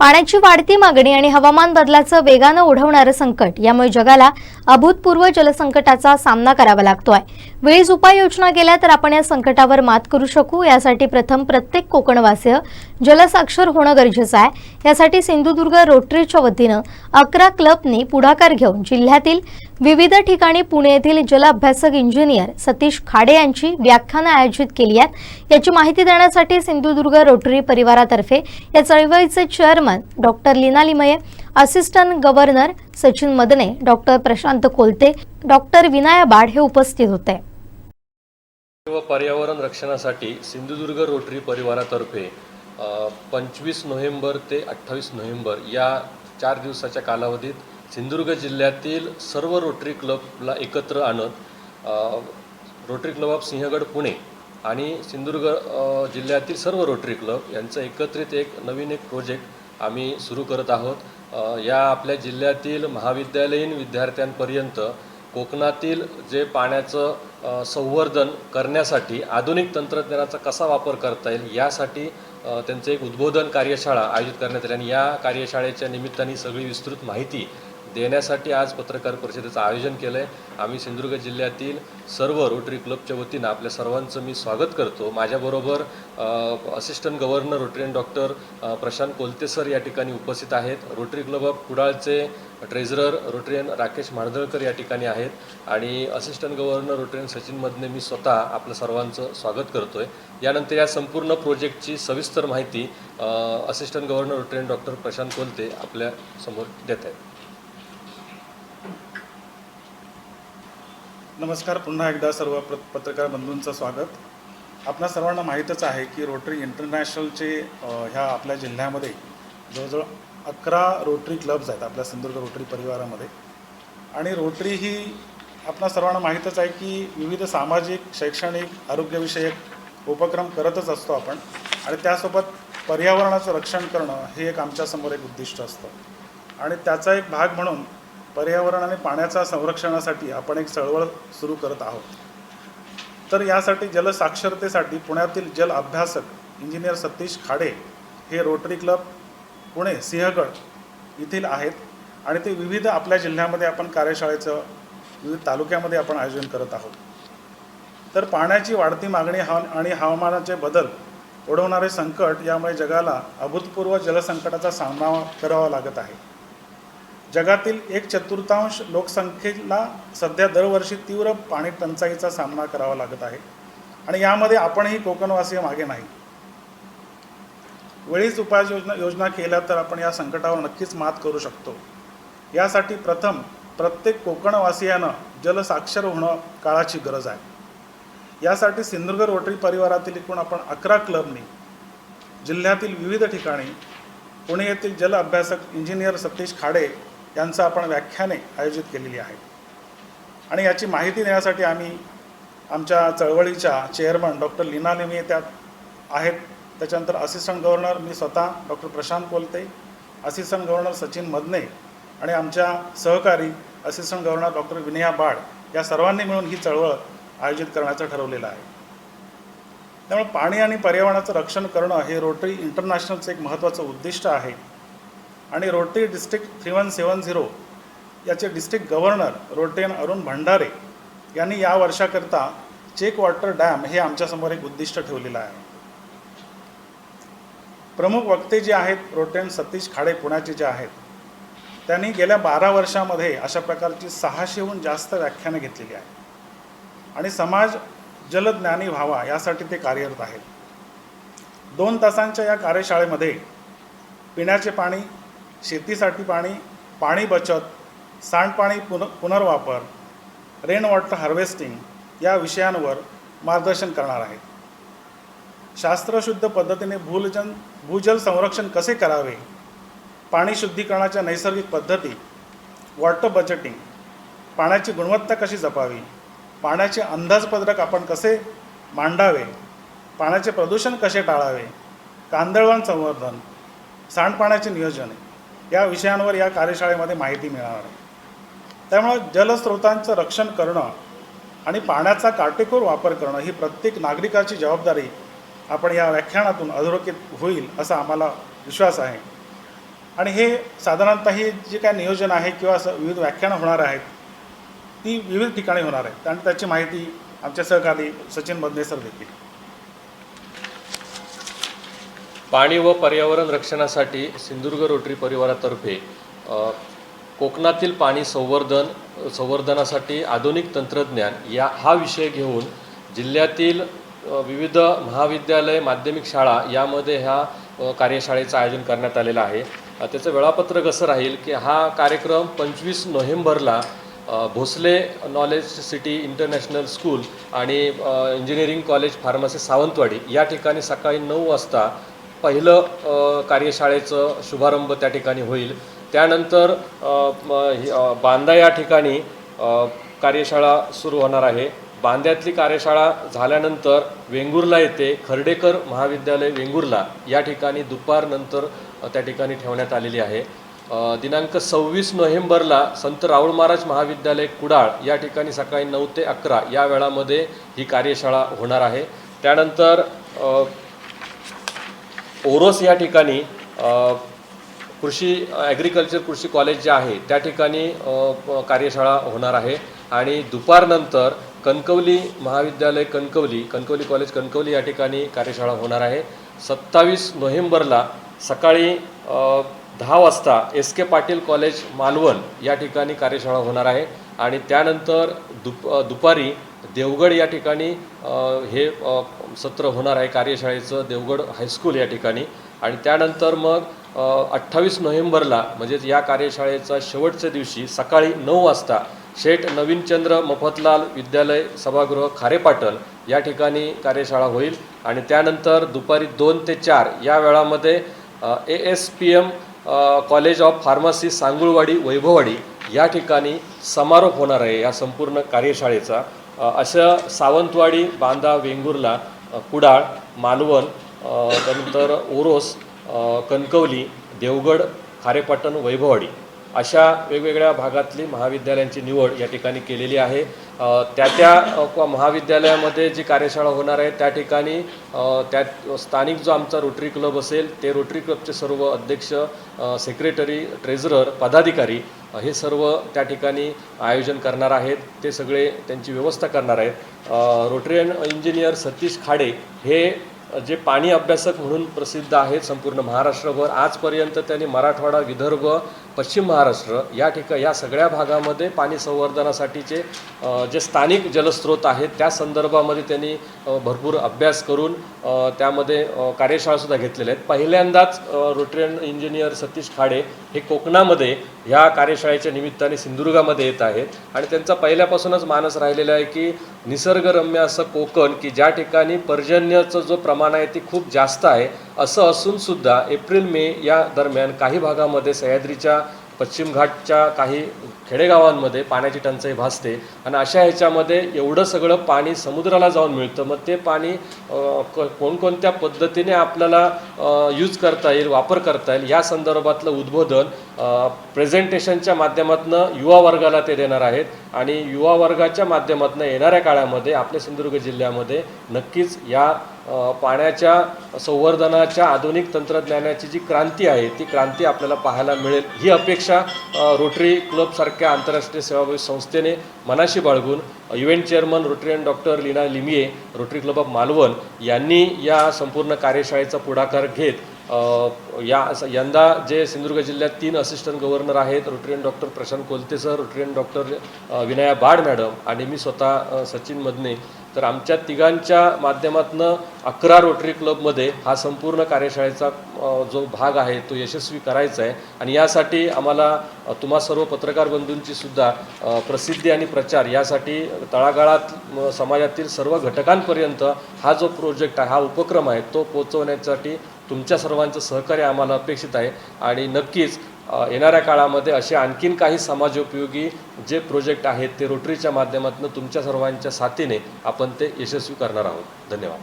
पाण्याची वाढती मागणी आणि हवामान बदलाचं वेगानं ओढवणारं संकट यामुळे जगाला अभूतपूर्व जलसंकटाचा सामना करावा लागतोय. वेळीच उपाययोजना केल्या तर आपण या संकटावर मात करू शकू. यासाठी प्रथम प्रत्येक कोकणवासीय जलसाक्षर होणं गरजेचं आहे. यासाठी सिंधुदुर्ग रोटरीच्या वतीनं अकरा क्लबनी पुढाकार घेऊन जिल्ह्यातील विविध ठिकाणी पुणे येथील जल अभ्यासक इंजिनियर सतीश खाडे यांची व्याख्यानं आयोजित केली आहेत. याची माहिती देण्यासाठी सिंधुदुर्ग रोटरी परिवारातर्फे या चळवळीचे chairman doctor Leena Limaye assistant governor Sachin Madane doctor Prashant Kolte doctor Vinaya Baad हे उपस्थित होते. व पर्यावरण रक्षणासाठी सिंधुदुर्ग रोटरी परिवारातर्फे पंचवीस नोव्हेंबर ते अठ्ठावीस नोव्हेंबर या चार दिवसाच्या कालावधीत सिंधुदुर्ग जिल्ह्यातील सर्व रोटरी क्लबला एकत्र आणत rotary club of Sinhagad Pune आणि सिंधुदुर्ग जिल्ह्यातील सर्व रोटरी क्लब यांचं एकत्रित एक नवीन एक प्रोजेक्ट आम्ही सुरू करत आहोत. या आपल्या जिल्ह्यातील महाविद्यालयीन विद्यार्थ्यांपर्यंत कोकणातील जे पाण्याचं संवर्धन करण्यासाठी आधुनिक तंत्रज्ञानाचा कसा वापर करता येईल यासाठी त्यांचं एक उद्बोधन कार्यशाळा आयोजित करण्यात आली आणि या कार्यशाळेच्या निमित्ताने सगळी विस्तृत माहिती देण्यासाठी आज पत्रकार परिषदेचं आयोजन केलं आहे आम्ही सिंधुदुर्ग जिल्ह्यातील सर्व रोटरी क्लबच्या वतीनं आपल्या सर्वांचं मी स्वागत करतो. माझ्याबरोबर assistant governor rotarian doctor Prashant Kolte sir या ठिकाणी उपस्थित आहेत. रोटरी क्लब ऑफ कुडाळचे ट्रेझरर रोटरीयन राकेश माडदळकर या ठिकाणी आहेत. आणि असिस्टंट गव्हर्नर रोटरीयन सचिन मी स्वतः आपलं सर्वांचं स्वागत करतोय. यानंतर या संपूर्ण प्रोजेक्टची सविस्तर माहिती assistant governor rotarian doctor Prashant Kolte आपल्यासमोर देत आहेत. नमस्कार पुन्हा एकदा सर्व प्र पत्रकार बंधूंचं स्वागत. आपणा सर्वांना माहीतच आहे की रोटरी इंटरनॅशनलचे ह्या आपल्या जिल्ह्यामध्ये जवळजवळ अकरा रोटरी क्लब्स आहेत आपल्या सिंधुदुर्ग रोटरी परिवारामध्ये. आणि रोटरी ही आपणा सर्वांना माहीतच आहे की विविध सामाजिक शैक्षणिक आरोग्यविषयक उपक्रम करतच असतो आपण. आणि त्यासोबत पर्यावरणाचं रक्षण करणं हे एक आमच्यासमोर एक उद्दिष्ट असतं. आणि त्याचा एक भाग म्हणून पर्यावरण आणि पाण्याच्या संरक्षणासाठी आपण एक चळवळ सुरू करत आहोत. तर यासाठी जलसाक्षरतेसाठी पुण्यातील जल अभ्यासक इंजिनियर सतीश खाडे हे रोटरी क्लब पुणे सिंहगड येथील आहेत आणि ते विविध आपल्या जिल्ह्यामध्ये आपण कार्यशाळेचं विविध तालुक्यामध्ये आपण आयोजन करत आहोत. तर पाण्याची वाढती मागणी हवा आणि हवामानाचे बदल ओढवणारे संकट यामुळे जगाला अभूतपूर्व जलसंकटाचा सामना करावा लागत आहे. जगातील एक चतुर्थांश लोकसंख्येला सध्या दरवर्षी तीव्र पाणी टंचाईचा सामना करावा लागत आहे. आणि यामध्ये आपणही कोकणवासीय मागे नाही. वेळीच उपाययोजना योजना केल्या तर आपण या संकटावर नक्कीच मात करू शकतो. यासाठी प्रथम प्रत्येक कोकणवासियानं जलसाक्षर होणं काळाची गरज आहे. यासाठी सिंधुदुर्ग रोटरी परिवारातील एकूण आपण अकरा क्लबनी जिल्ह्यातील विविध ठिकाणी पुणे येथील जल अभ्यासक इंजिनियर सतीश खाडे यांचं आपण व्याख्याने आयोजित केलेली आहेत. आणि याची माहिती देण्यासाठी आम्ही आमच्या चळवळीच्या चेअरमन डॉक्टर लीना लिमे त्यात आहेत. त्याच्यानंतर असिस्टंट गव्हर्नर मी स्वतः doctor Prashant Kolte assistant governor Sachin Madane आणि आमच्या सहकारी असिस्टंट गव्हर्नर डॉक्टर विनया बाड या सर्वांनी मिळून ही चळवळ आयोजित करण्याचं ठरवलेलं आहे. त्यामुळे पाणी आणि पर्यावरणाचं रक्षण करणं हे रोटरी इंटरनॅशनलचं एक महत्त्वाचं उद्दिष्ट आहे. आणि rotary district three one seven zero याचे district governor rotarian Arun Bhandare यांनी या वर्षाकरता चेक वॉटर डॅम हे आमच्यासमोर एक उद्दिष्ट ठेवलेलं आहे. प्रमुख वक्ते जे आहेत रोटेन सतीश खाडे पुण्याचे जे आहेत त्यांनी गेल्या बारा वर्षामध्ये अशा प्रकारची सहाशेहून जास्त व्याख्यानं घेतलेली आहेत. आणि समाज जलज्ञानी व्हावा यासाठी ते कार्यरत आहेत. दोन तासांच्या या कार्यशाळेमध्ये पिण्याचे पाणी शेतीसाठी पाणी पाणी बचत सांडपाणी पुन पुनर्वापर रेन वॉटर हार्वेस्टिंग या विषयांवर मार्गदर्शन करणार आहेत. शास्त्रशुद्ध पद्धतीने भूलजन भूजल संरक्षण कसे करावे? पाणी शुद्धीकरणाच्या नैसर्गिक पद्धती वॉटर बजेटिंग पाण्याची गुणवत्ता कशी जपावी? पाण्याचे अंदाजपत्रक आपण कसे मांडावे? पाण्याचे प्रदूषण कसे टाळावे? कांदळवान संवर्धन सांडपाण्याचे नियोजन या विषयांवर या कार्यशाळेमध्ये माहिती मिळणार. आहे त्यामुळं जलस्रोतांचं रक्षण करणं आणि पाण्याचा काटेकोर वापर करणं ही प्रत्येक नागरिकाची जबाबदारी आपण या व्याख्यानातून अधोरेखित होईल असा आम्हाला विश्वास आहे. आणि हे साधारणतः हे जे काय नियोजन आहे किंवा असं विविध व्याख्यानं होणार आहेत ती विविध ठिकाणी होणार आहेत. आणि त्याची माहिती आमच्या सहकारी सचिन बदने सर देतील पाणी व पर्यावरण रक्षणासाठी सिंधुदुर्ग रोटरी परिवारातर्फे कोकणातील पाणी संवर्धन संवर्धनासाठी आधुनिक तंत्रज्ञान या हा विषय घेऊन जिल्ह्यातील विविध महाविद्यालय माध्यमिक शाळा यामध्ये ह्या कार्यशाळेचं आयोजन करण्यात आलेलं आहे. त्याचं वेळापत्रक असं राहील की हा कार्यक्रम पंचवीस नोव्हेंबरला Bhosale knowledge city international school आणि इंजिनिअरिंग कॉलेज फार्मसी सावंतवाडी या ठिकाणी सकाळी नऊ वाजता पहिलं कार्यशाळेचं शुभारंभ त्या ठिकाणी होईल. त्यानंतर ही, बांदा या ठिकाणी कार्यशाळा सुरू होणार आहे. बांद्यातली कार्यशाळा झाल्यानंतर वेंगुर्ला येथे खर्डेकर महाविद्यालय वेंगुर्ला या ठिकाणी दुपारनंतर त्या ठिकाणी ठेवण्यात आलेली आहे. दिनांक सव्वीस नोव्हेंबरला संत राऊळ महाराज महाविद्यालय कुडाळ या ठिकाणी सकाळी नऊ ते अकरा या वेळामध्ये ही कार्यशाळा होणार आहे. त्यानंतर ओरोस या ठिकाणी कृषी ॲग्रिकल्चर कृषी कॉलेज जे आहे त्या ठिकाणी कार्यशाळा होणार आहे. आणि दुपारनंतर कणकवली महाविद्यालय कणकवली कणकवली कॉलेज कणकवली या ठिकाणी कार्यशाळा होणार आहे. सत्तावीस नोव्हेंबरला सकाळी दहा वाजता S K Patil college Malvan या ठिकाणी कार्यशाळा होणार आहे. आणि त्यानंतर दुप दुपारी देवगड या ठिकाणी हे सत्र होणार आहे कार्यशाळेचं देवगड हायस्कूल या ठिकाणी. आणि त्यानंतर मग अठ्ठावीस नोव्हेंबरला म्हणजेच या कार्यशाळेचा शेवटच्या दिवशी सकाळी नऊ वाजता शेठ नवीनचंद्र मफतलाल विद्यालय सभागृह खारेपाटल या ठिकाणी कार्यशाळा होईल. आणि त्यानंतर दुपारी दोन ते चार या वेळामध्ये A S P M college of pharmacy Sangulwadi Vaibhavwadi या ठिकाणी समारोप होणार आहे या संपूर्ण कार्यशाळेचा. अशा असं सावंतवाडी बांदा वेंगुर्ला कुडाळ मालवण त्यानंतर ओरोस कणकवली देवगड खारेपाटण वैभववाडी. अशा वेगवेगळ्या भागातली महाविद्यालयांची निवड या ठिकाणी केलेली आहे. त्या त्या महाविद्यालयामध्ये जी कार्यशाळा होणार आहे त्या ठिकाणी त्या स्थानिक जो आमचा रोटरी क्लब असेल ते रोटरी क्लबचे सर्व अध्यक्ष सेक्रेटरी ट्रेझरर पदाधिकारी हे सर्व त्या ठिकाणी आयोजन करणार आहेत. ते सगळे त्यांची व्यवस्था करणार आहेत. रोटरियन इंजिनियर सतीश खाडे हे जे पाणी अभ्यासक म्हणून प्रसिद्ध आहेत संपूर्ण महाराष्ट्रभर. आजपर्यंत त्यांनी मराठवाडा विदर्भ पश्चिम महाराष्ट्र या ठिका या सगळ्या भागामध्ये पाणी संवर्धनासाठीचे जे स्थानिक जलस्रोत आहेत त्या संदर्भामध्ये त्यांनी भरपूर अभ्यास करून त्यामध्ये कार्यशाळासुद्धा घेतलेल्या आहेत. पहिल्यांदाच रोटरियन इंजिनियर सतीश खाडे हे कोकणामध्ये ह्या कार्यशाळेच्या निमित्ताने सिंधुदुर्गामध्ये येत आहेत. आणि त्यांचा पहिल्यापासूनच मानस राहिलेला आहे की निसर्गरम्य असं कोकण की ज्या ठिकाणी पर्जन्याचं जो प्रमाण आहे ते खूप जास्त आहे. असं असून सुद्धा एप्रिल मे या दरम्यान काही भागामध्ये सह्याद्रीच्या पश्चिम घाटच्या काही खेडेगावांमध्ये पाण्याची टंचाई भासते. आणि अशा ह्याच्यामध्ये एवढं सगळं पाणी समुद्राला जाऊन मिळतं. मग ते पाणी क कोणकोणत्या पद्धतीने आपल्याला यूज करता येईल वापर करता येईल या संदर्भातलं उद्बोधन प्रेझेंटेशनच्या माध्यमातून युवा वर्गाला ते देणार आहेत. आणि युवा वर्गाच्या माध्यमातून येणाऱ्या काळामध्ये आपल्या सिंधुदुर्ग जिल्ह्यामध्ये नक्कीच या पाण्याच्या संवर्धनाच्या आधुनिक तंत्रज्ञानाची जी क्रांती आहे ती क्रांती आपल्याला पाहायला मिळेल. ही अपेक्षा रोटरी क्लबसारख्या आंतरराष्ट्रीय सेवाभावी संस्थेने मनाशी बाळगून event chairman rotarian doctor Leena Limaye rotary club of Malvan यांनी या संपूर्ण कार्यशाळेचा पुढाकार घेत या यंदा जे सिंधुदुर्ग जिल्ह्यात तीन असिस्टंट गव्हर्नर आहेत rotarian doctor Prashant Kolte sir rotarian doctor Vinaya Baad madam आणि मी स्वतः सचिन मदने तर आमच्या तिघांच्या माध्यमातून अकरा रोटरी क्लबमध्ये हा संपूर्ण कार्यशाळेचा जो भाग आहे तो यशस्वी करायचा आहे. आणि यासाठी आम्हाला तुम्हा सर्व पत्रकार बंधूंची सुद्धा प्रसिद्धी आणि प्रचार यासाठी तळागाळात समाजातील सर्व घटकांपर्यंत हा जो प्रोजेक्ट आहे हा उपक्रम आहे तो पोचवण्यासाठी तुमच्या सर्वांचं सहकार्य आम्हाला अपेक्षित आहे. आणि नक्कीच येणाऱ्या काळामध्ये असे आणखीन काही समाजोपयोगी जे प्रोजेक्ट आहेत ते रोटरीच्या माध्यमातून तुमच्या सर्वांच्या साथीने आपण ते यशस्वी करणार आहोत. धन्यवाद.